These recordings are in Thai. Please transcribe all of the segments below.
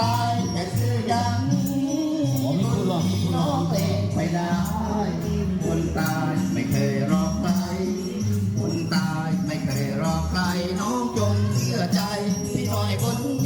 ตายแต่ซื้อยังมีน้องเองไปได้คนตายไม่เคยรอใครคนตายไม่เคยรอใครน้องจงเชื่อใจพี่หน่อยคน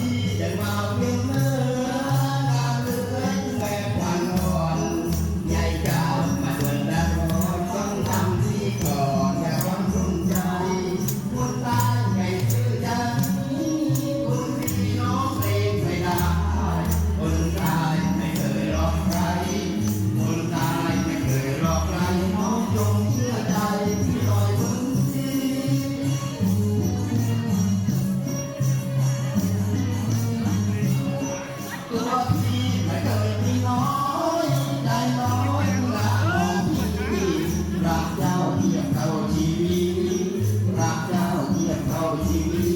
เทียบเท่าชีวิตรักเจ้าเทียบเท่าชีวิต